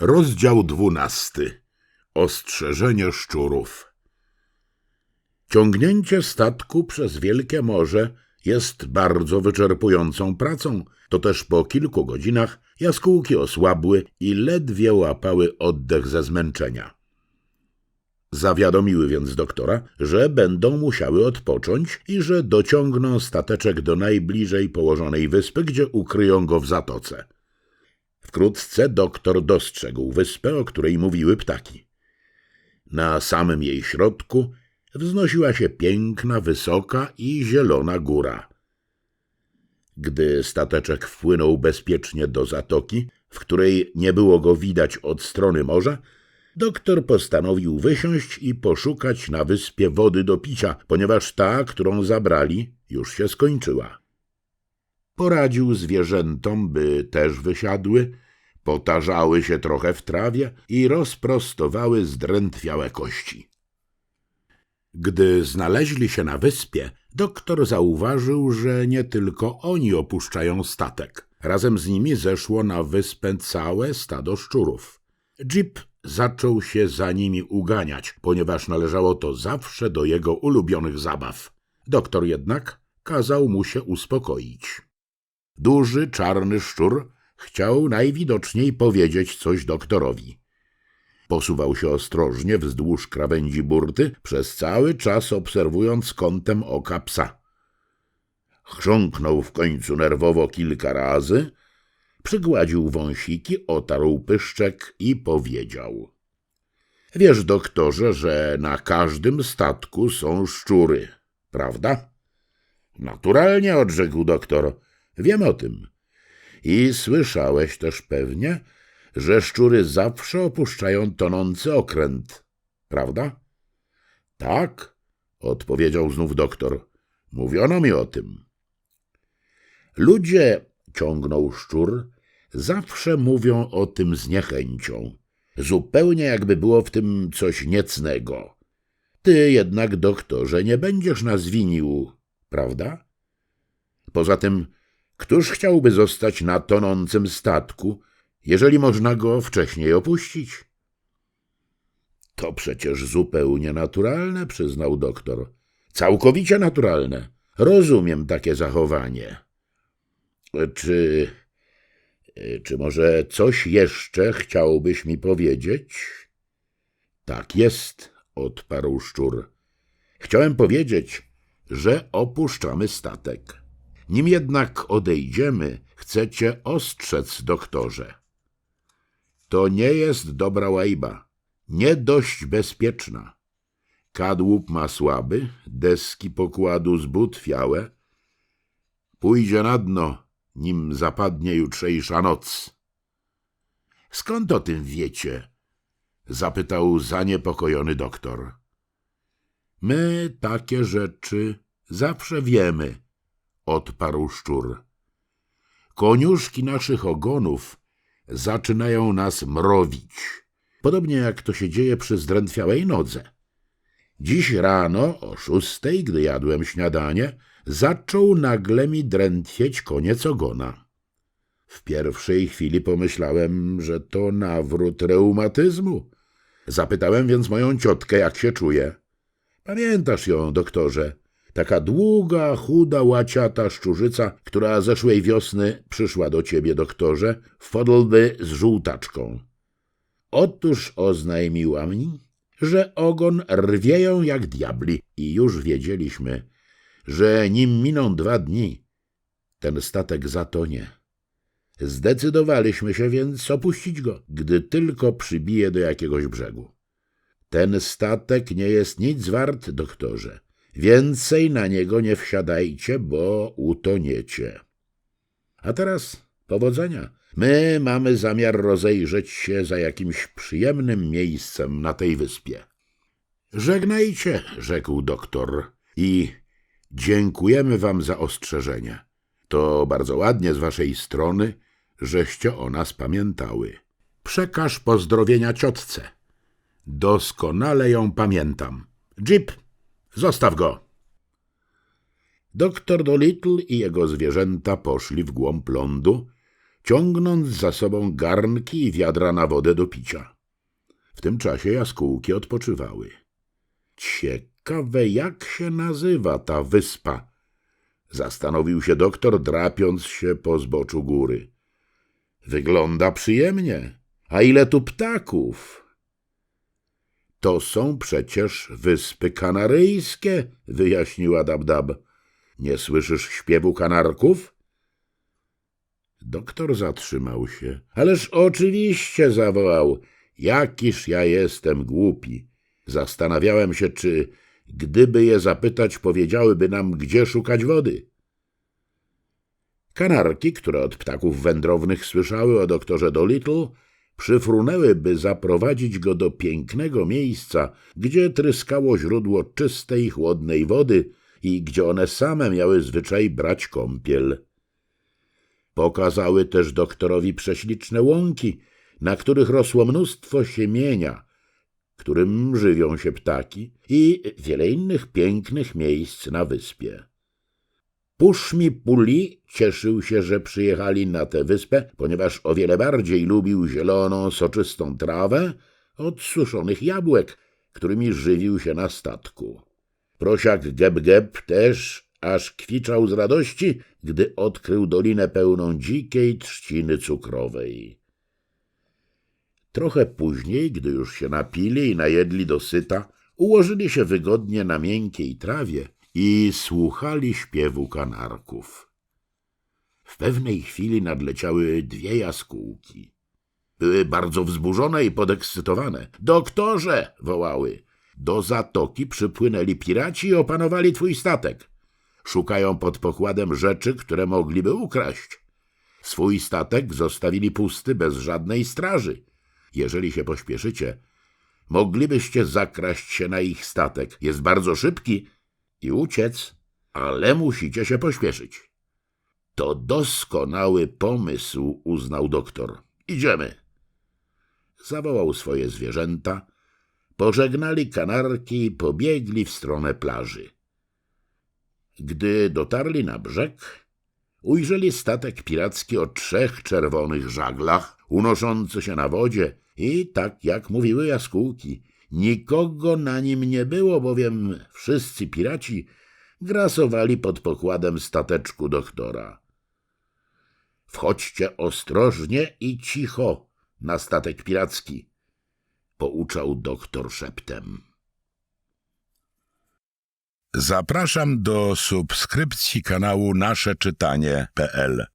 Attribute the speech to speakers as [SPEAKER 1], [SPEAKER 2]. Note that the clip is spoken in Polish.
[SPEAKER 1] Rozdział dwunasty. Ostrzeżenie szczurów. Ciągnięcie statku przez wielkie morze jest bardzo wyczerpującą pracą. To też po kilku godzinach jaskółki osłabły i ledwie łapały oddech ze zmęczenia. Zawiadomiły więc doktora, że będą musiały odpocząć i że dociągną stateczek do najbliżej położonej wyspy, gdzie ukryją go w zatoce. Wkrótce doktor dostrzegł wyspę, o której mówiły ptaki. Na samym jej środku wznosiła się piękna, wysoka i zielona góra. Gdy stateczek wpłynął bezpiecznie do zatoki, w której nie było go widać od strony morza, doktor postanowił wysiąść i poszukać na wyspie wody do picia, ponieważ ta, którą zabrali, już się skończyła. Poradził zwierzętom, by też wysiadły, potarzały się trochę w trawie i rozprostowały zdrętwiałe kości. Gdy znaleźli się na wyspie, doktor zauważył, że nie tylko oni opuszczają statek. Razem z nimi zeszło na wyspę całe stado szczurów. Jeep zaczął się za nimi uganiać, ponieważ należało to zawsze do jego ulubionych zabaw. Doktor jednak kazał mu się uspokoić. Duży, czarny szczur chciał najwidoczniej powiedzieć coś doktorowi. Posuwał się ostrożnie wzdłuż krawędzi burty, przez cały czas obserwując kątem oka psa. Chrząknął w końcu nerwowo kilka razy, przygładził wąsiki, otarł pyszczek i powiedział. Wiesz, doktorze, że na każdym statku są szczury, prawda? Naturalnie, odrzekł doktor. Wiem o tym. I słyszałeś też pewnie, że szczury zawsze opuszczają tonący okręt, prawda? Tak, odpowiedział znów doktor. Mówiono mi o tym. Ludzie, ciągnął szczur, zawsze mówią o tym z niechęcią, zupełnie jakby było w tym coś niecnego. Ty jednak, doktorze, nie będziesz nas winił, prawda? Poza tym, któż chciałby zostać na tonącym statku, jeżeli można go wcześniej opuścić? To przecież zupełnie naturalne, przyznał doktor. Całkowicie naturalne. Rozumiem takie zachowanie. Czy. Czy może coś jeszcze chciałbyś mi powiedzieć? Tak jest, odparł szczur. Chciałem powiedzieć, że opuszczamy statek. Nim jednak odejdziemy, chcecie ostrzec, doktorze. To nie jest dobra łajba, nie dość bezpieczna. Kadłub ma słaby, deski pokładu zbutwiałe. Pójdzie na dno, nim zapadnie jutrzejsza noc. Skąd o tym wiecie? zapytał zaniepokojony doktor. My takie rzeczy zawsze wiemy, odparł szczur. Koniuszki naszych ogonów zaczynają nas mrowić, podobnie jak to się dzieje przy zdrętwiałej nodze. Dziś rano o szóstej, gdy jadłem śniadanie, zaczął nagle mi drętwieć koniec ogona. W pierwszej chwili pomyślałem, że to nawrót reumatyzmu. Zapytałem więc moją ciotkę, jak się czuje. Pamiętasz ją, doktorze? Taka długa, chuda, łaciata szczurzyca, która zeszłej wiosny przyszła do ciebie, doktorze, w fodlby z żółtaczką. Otóż oznajmiła mi, że ogon rwieją jak diabli i już wiedzieliśmy, że nim miną dwa dni, ten statek zatonie. Zdecydowaliśmy się więc opuścić go, gdy tylko przybije do jakiegoś brzegu. Ten statek nie jest nic wart, doktorze. Więcej na niego nie wsiadajcie, bo utoniecie. A teraz powodzenia. My mamy zamiar rozejrzeć się za jakimś przyjemnym miejscem na tej wyspie. Żegnajcie, rzekł doktor, i dziękujemy wam za ostrzeżenie. To bardzo ładnie z waszej strony, żeście o nas pamiętały. Przekaż pozdrowienia ciotce. Doskonale ją pamiętam. Jeep, Zostaw go! Doktor Dolittle i jego zwierzęta poszli w głąb lądu, ciągnąc za sobą garnki i wiadra na wodę do picia. W tym czasie jaskółki odpoczywały. Ciekawe, jak się nazywa ta wyspa? Zastanowił się doktor, drapiąc się po zboczu góry. Wygląda przyjemnie. A ile tu ptaków? To są przecież wyspy kanaryjskie, wyjaśniła Dabdab. Nie słyszysz śpiewu kanarków? Doktor zatrzymał się. Ależ oczywiście zawołał. Jakiż ja jestem głupi. Zastanawiałem się, czy gdyby je zapytać, powiedziałyby nam, gdzie szukać wody. Kanarki, które od ptaków wędrownych słyszały o doktorze Dolittle, przyfrunęły, by zaprowadzić go do pięknego miejsca, gdzie tryskało źródło czystej, chłodnej wody i gdzie one same miały zwyczaj brać kąpiel. Pokazały też doktorowi prześliczne łąki, na których rosło mnóstwo siemienia, którym żywią się ptaki i wiele innych pięknych miejsc na wyspie. Puszmi Puli cieszył się, że przyjechali na tę wyspę, ponieważ o wiele bardziej lubił zieloną, soczystą trawę od suszonych jabłek, którymi żywił się na statku. Prosiak Geb-Geb też aż kwiczał z radości, gdy odkrył dolinę pełną dzikiej trzciny cukrowej. Trochę później, gdy już się napili i najedli dosyta, ułożyli się wygodnie na miękkiej trawie i słuchali śpiewu kanarków. W pewnej chwili nadleciały dwie jaskółki. Były bardzo wzburzone i podekscytowane. Doktorze! wołały. Do zatoki przypłynęli piraci i opanowali twój statek. Szukają pod pokładem rzeczy, które mogliby ukraść. Swój statek zostawili pusty bez żadnej straży. Jeżeli się pośpieszycie, moglibyście zakraść się na ich statek. Jest bardzo szybki i uciec, ale musicie się pośpieszyć. To doskonały pomysł, uznał doktor. Idziemy. Zawołał swoje zwierzęta, pożegnali kanarki i pobiegli w stronę plaży. Gdy dotarli na brzeg, ujrzeli statek piracki o trzech czerwonych żaglach, unoszący się na wodzie i tak jak mówiły jaskółki, nikogo na nim nie było, bowiem wszyscy piraci grasowali pod pokładem stateczku doktora. Wchodźcie ostrożnie i cicho na statek piracki, pouczał doktor szeptem.
[SPEAKER 2] Zapraszam do subskrypcji kanału nasze czytanie.pl